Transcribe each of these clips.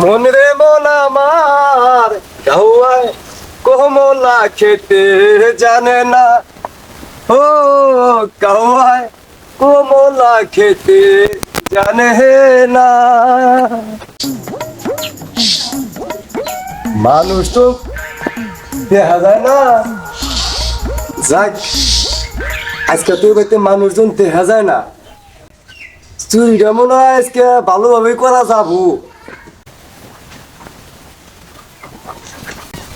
মন রে মন আমার, কাহুয়ায় কোমলা খেতে জানে না। ও কাহুয়ায় কোমলা খেতে জানে না। মানুষ তো দেখা যায় না। যাক, আজকে তো বাড়িতে মানুষজন দেখা যায় না। চুরিটা মনে হয় আজকে ভালোভাবে করা যাব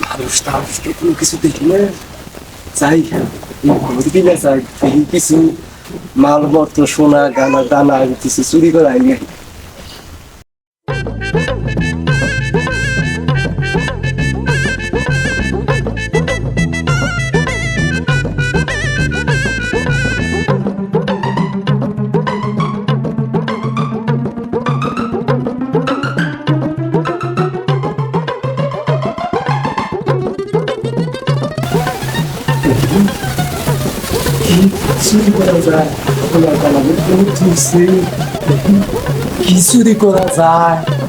মানুষ তো আজকে কোনো কিছু দেখি না যাই দিলে যাই দেখি কিছু মালপত্র, সোনা, গানা, দানা কিছু চুরি করা হয়নি চুরি করা যায় চুরছে করা যায়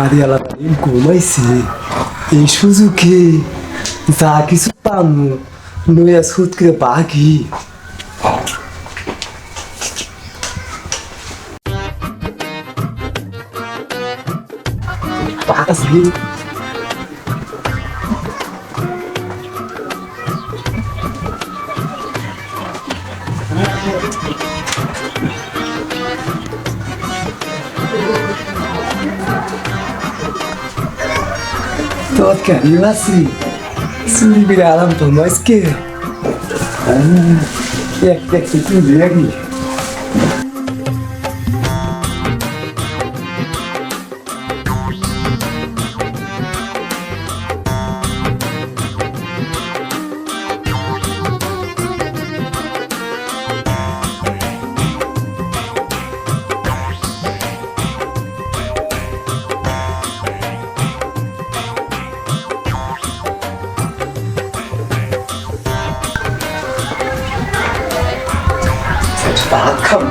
বাড়িওয়ালা ঘুমাইছে এই সুযোগে যা কিছু পামু নয়া সুদ করে Baaghi Baaghi Tô querendo assim. Se liberar pra nós que. Ah,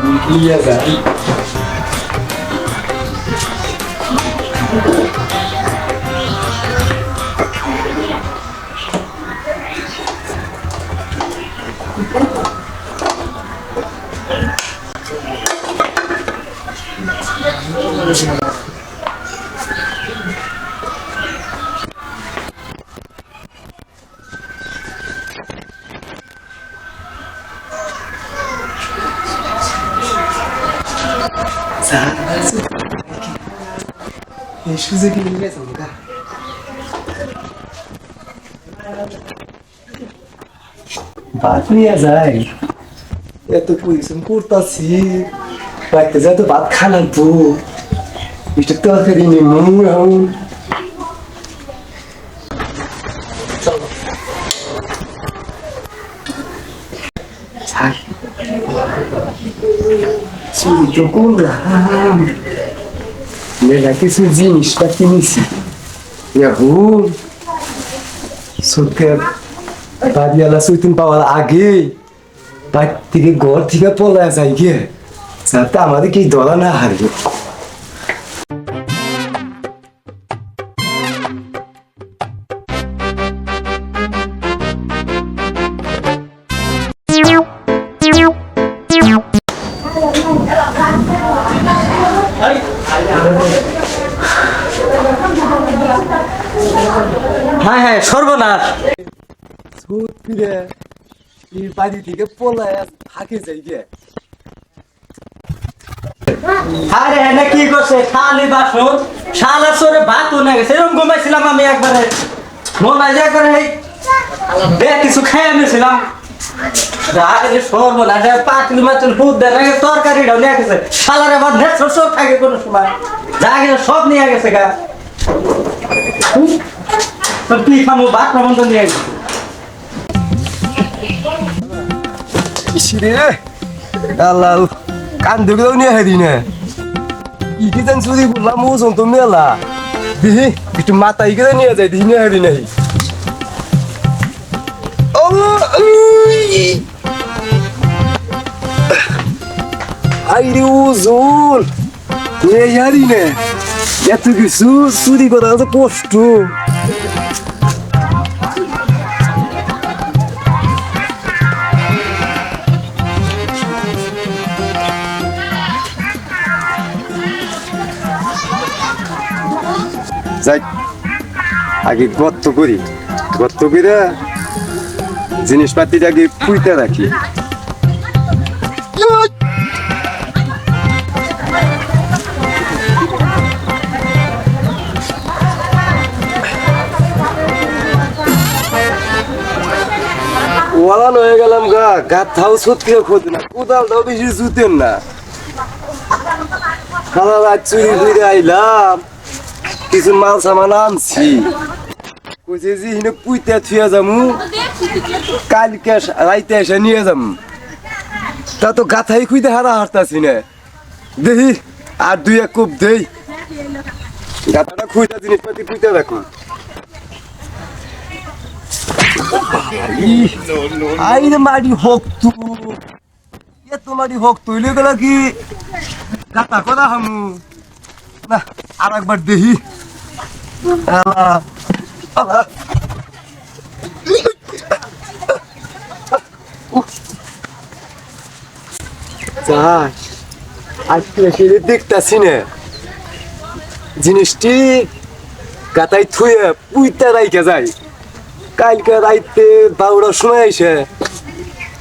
Liavari. que tem que entender aqui. 다 감기야가. 자, 이 수색이 위해서 온다. ভাত নিয়ে যাই এত পরিশ্রম করতাছি বাড়িতে যাই তো ভাত খালাম তো এটা তরকারি নিমু এখন চুরি তো করলাম মেলা কিছু জিনিসপাতি নিছি এখন সত্যি বাড়িওয়ালা চৈতন পাওয়ার আগে বাড়ি থেকে ঘর থেকে পলা যায় গিয়ে যাতে বাড়ি থেকে পলায় থাকে যাই গিয়ে আরে এনে কি করছে? খালি বাসন, শালা সরে ভাত না গেছে এরকম ঘুমাইছিলাম আমি একবারে। মনে হয় একবারে এই দেখ কিছু খেয়ে নিয়েছিলাম। আরে সর্বনাশ পাতলি মাতলি ভূত দেয় নাকি তরকারিটাও নিয়ে গেছে। শালার আবার নেত্র সব থাকে কোনো সময়। যা গেছে, সব নিয়ে গেছে গা? কি খামো ভাত তো নিয়ে গেছে। ছিরে আল্লাহ কান দেখে দাও নিয়ে হেরি না ইকে যেন চুরি করলাম ওজন তো মেলা। দিহি একটু মাথা ইকে নিয়ে যায়, দিহি, নিয়ে হেরি নাই। আইরে ওজন! এ হারি না এত কিছু চুরি করা কষ্ট। আগে গর্ত করি। গর্ত করে জিনিসপাতিটা আগে পুইতে রাখি। ওয়ালান হয়ে গেলাম গা গাত থাও সত্যি খোঁজ না, কোদাল দাও বেশি জুতেন না। সারা রাত চুরি ঘুরে আইলাম। কিছু মাল সামান আনছি কইছে যে হিনে পুইতে থুয়া যামু কালকে রাইতে এসে নিয়ে যাম তা তো গাথাই খুঁজতে হারা হারতাছি না দেখি আর দুই এক কুপ দেই গাথাটা খুঁজতে জিনিসপাতি পুইতে রাখুন আই রে মারি হোক তু এ তোমারি হোক তুইলে গেল কি গাতা করা হামু না আর একবার দেখি দেখতাছি না। জিনিসটি গাতাই থুয়ে পুইতে রাইকে যায়। কালকে রাইতে বারোটার সময় আইসে,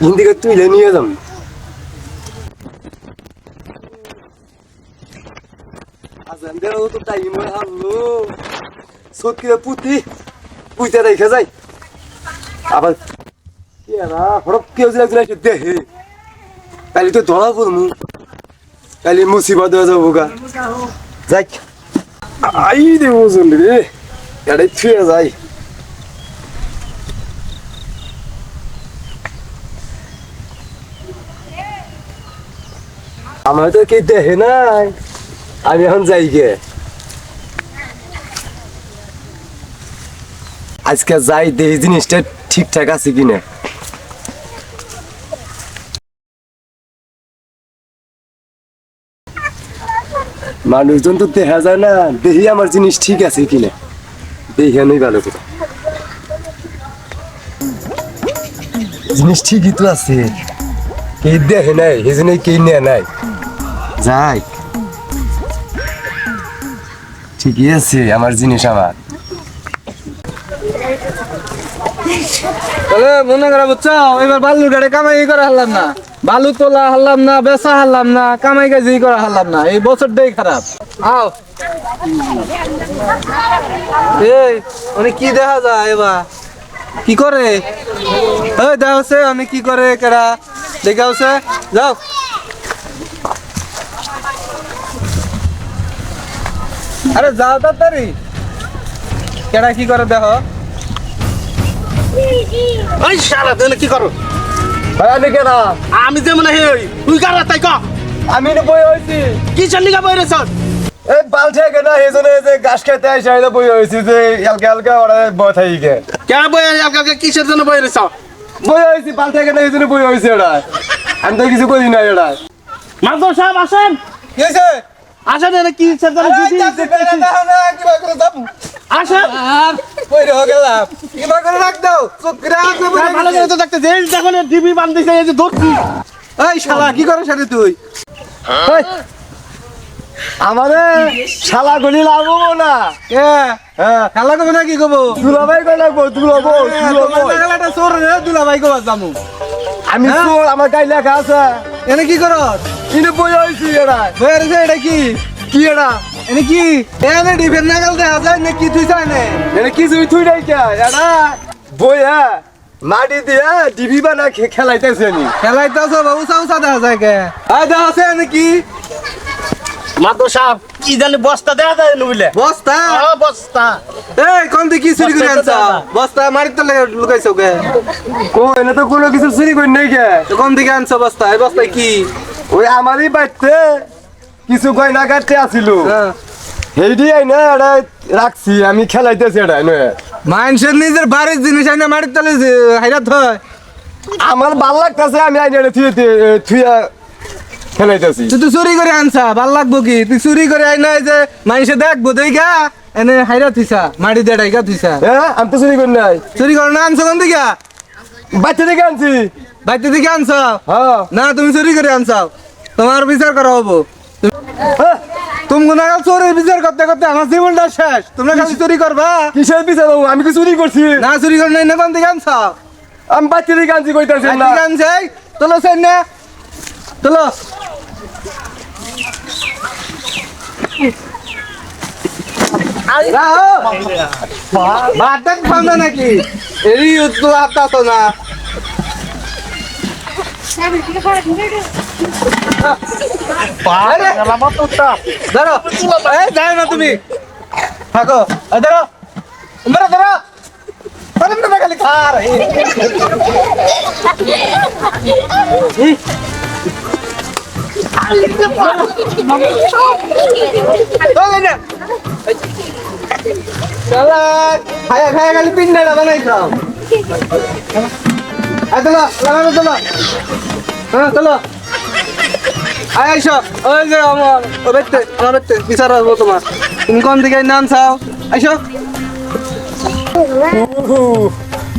হিন্দিকে তুইলে নিয়ে যাম। আজান দেওয়াও তো টাইম হারলো সত্যি পুতি, পুইতে রেখে যাই। আবার হঠাৎ কেউ যে একজন দেখে কালি তো ধরা পড়মু। কালি মুসিবত হয়ে যাব গা। যাই। আই রে ওজন রে এটাই থুয়ে যাই। আমার তো কে দেখে নাই। আমি এখন যাই গে। আজকে যাই দেখি জিনিসটা ঠিকঠাক আছে কিনা। মানুষজন তো দেখা যায় না, দেখি আমার জিনিস ঠিক আছে কিনা। দেখে নেই ভালো করে। জিনিস ঠিকই তো আছে। কে দেখে নাই, সেই জন্য কে নেয় নাই। যাই। ঠিকই আছে, আমার জিনিস আমার। তাহলে মনে করা বুঝছ, এবার বালু গাড়ি কামাই করা হারলাম না। বালু তোলা হারলাম না, বেচা হারলাম না, কামাই কাজি করা হারলাম না। এই বছরটাই খারাপ। আও। এই অনেক কি দেখা যায় এবার? কি করে? এই দেখা হচ্ছে অনেক কি করে কেডা? দেখা হচ্ছে যাও। আরে যাও তাড়াতাড়ি। কেডা কি করে দেখো? ওই শালা তুই কি করো? ভাই আমি কেনা আমি যে মনে হয় তুই কার তাই ক? আমি তো বই হয়েছি কি চন্ডিকা বই রেছ এই বালছে কেনা এই জন্য যে গাছ খেতে আমি তো বই হয়েছি যে হালকা হালকা ওরা বই থাকি গে। কেন বই কালকে কিসের জন্য বই রেছ বই হয়েছি বালছে কেনা এই জন্য বই হয়েছে ওরা আমি তো কিছু করি না ওরা মাদর সাহেব আসেন। কি হয়েছে আসেন এনে কিসের জন্য দাও না, কিবা করে যাব। গেলাম। করে রাখ দাও, চোখ রাখ হ্যাঁ, ভালো করে তো দেখতে যে দেখুন ডিবি বান্ধিছে এই যে ধরছি। এই শালা, কি করে সাথে তুই? আমারে শালা গলি না। কে? হ্যাঁ খেলা না কি দুলাভাই কই লাগবো? দুলাবো দুলাবো খেলাটা চোর রে দুলা ভাই কবার যামু আমি হ্যাঁ? চোর আমার গাই লেখা আছে। এনে কি করস? বই বের যে এটা কি? কি এনে কি? এনে ডিফেন না গেল দেখা যায় না কি তুই চাই না এটা কি তুই তুই নাই কে? এটা বই মাটি দিয়া ডিবি বানা খে- খেলাইতেছে নি। দেখা যায় কে? দেখা আছে এনে কি? সাহেব কি জানি বস্তা যায় বস্তা? বস্তা। এই কোন দিকে কি চুরি করে আনছ? বস্তা মারি তো লুকাইছো কে? ও এনে তো কোনো কিছু চুরি করি নাই কে? তো কোন দিকে আনছ বস্তা? এই বস্তায় কি? ওই আমারই বাড়িতে কিছু গয়না কাটতে আসিল। হ্যাঁ। হেইডি এটা রাখছি আমি খেলাইতেছি এটা নয় মানুষের নিজের বাড়ির জিনিস আইনা মারির তলে হাইরাত হয়। আমার ভালো লাগতেছে আমি আইনা এটা থুয়ে থুয়া খেলাইতেছি। তুই তো চুরি করে আনছা ভালো লাগবো কি? তুই চুরি করে আইনা যে মানুষে দেখব দেখা এনে হাইরা থিসা মারি দিয়ে ডাইকা থিসা হ্যাঁ আমি তো চুরি করি নাই। চুরি করে না আনছো কোন দিকে? বাচ্চা থেকে আনছি। বাইতে দিকে আনছ? হ্যাঁ। না তুমি চুরি করে আনছাও। তোমার বিচার করা হব। তুমি গুণাগাল চোরের বিচার করতে করতে আমার জীবনটা শেষ। তোমরা খালি চুরি করবা? কিসের বিচার? আমি কি চুরি করছি? না চুরি করে নাই না কোন দিকে আনছ আমি বাচ্চা থেকে আনছি কইতাছি না। দিকে আনছে তোলো সেন না তোলো খাও না নাকি? এই তো আপটা তো না। আরে, ধরো। এই যাও না তুমি। থাকো। ধরো। ধরো ধরো। খালি খা রে ওই না। চলা খায়া খায়া খালি পিন্ডাটা বানাই খাও চলো চলো। হ্যাঁ চলো। আয় আইসো। ওই যে আমার ও বেতে আমার বেতে বিচার আসব তোমার। তুমি কোন দিকে নাম চাও? আইসো।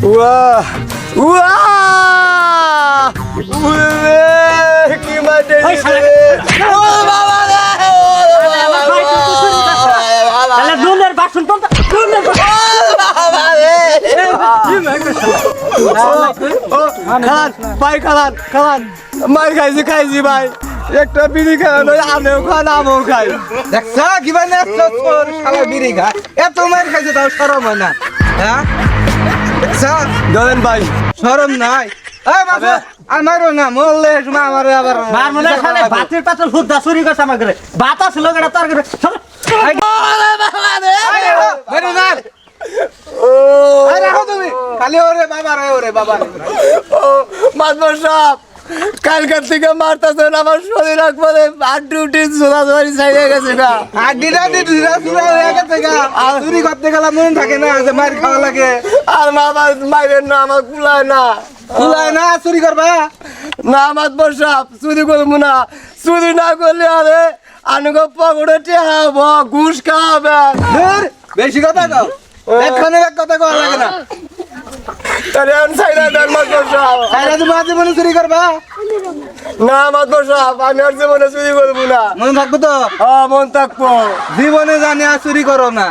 উয়া উয়া উয়ে কি তাহলে নুনের বাসন তো নুনের ভাই খান খান মার খাইছি খাইছি ভাই। একটা বিড়ি খাওয়া নয় আমিও খান আমিও খাই দেখছা কিবা না তোর শালা বিড়ি খা এত মার খাইছে তাও শরম হয় না। হ্যাঁ? দেখছা ধরেন ভাই শরম নাই। মারো না মরলে সময় আমার আবার মার মনে হয় শালা ভাতের পাতল হুদ্দা চুরি করছে আমার ঘরে। ভাত আসলো তোর ঘরে না। খালি ওরে বাবা রে ওরে বাবা। রে। সাহেব কালকার থেকে মারতেছেন আমার শরীর একবারে আড্ডি উঠি জোড়া জোড়ি ছাইড়ে গেছে না আর দিদা দিদি সুরা হয়ে গেছে গা। আর চুরি করতে গেলে মন থাকে না যে মার খাওয়া লাগে। আর মামা মাইরেন না আমার কুলায় না। কুলায় না চুরি করবা? না মাদবর সাহেব চুরি করব না। চুরি না করলে আরে আনুকে পকড়ে টেহাব ঘুষ খাওয়াবেন। ধুর, বেশি কথা কও। এক্ষণে এক কথা কওয়া লাগে না। তাহলে আমি ছাইড়া দেন মাদবর সাহেব তাইলে তুমি আজ জীবনে চুরি করবা? না মাদবর সাহেব আমি আর জীবনে চুরি করব না। মনে থাকব তো? হ্যাঁ মন থাকব। জীবনে জানি আর চুরি করো না।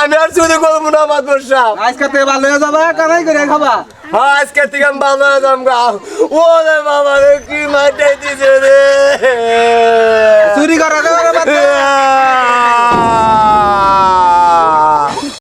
আমি আর চুরি করব না মাদবর সাহেব আজকে তে ভালো হয়ে যাবা কামাই করে খাবা। হ্যাঁ আজকে থেকে আমি ভালো হয়ে যাম গা। ও রে বাবা রে কি মাটাই দিছে রে। চুরি করা।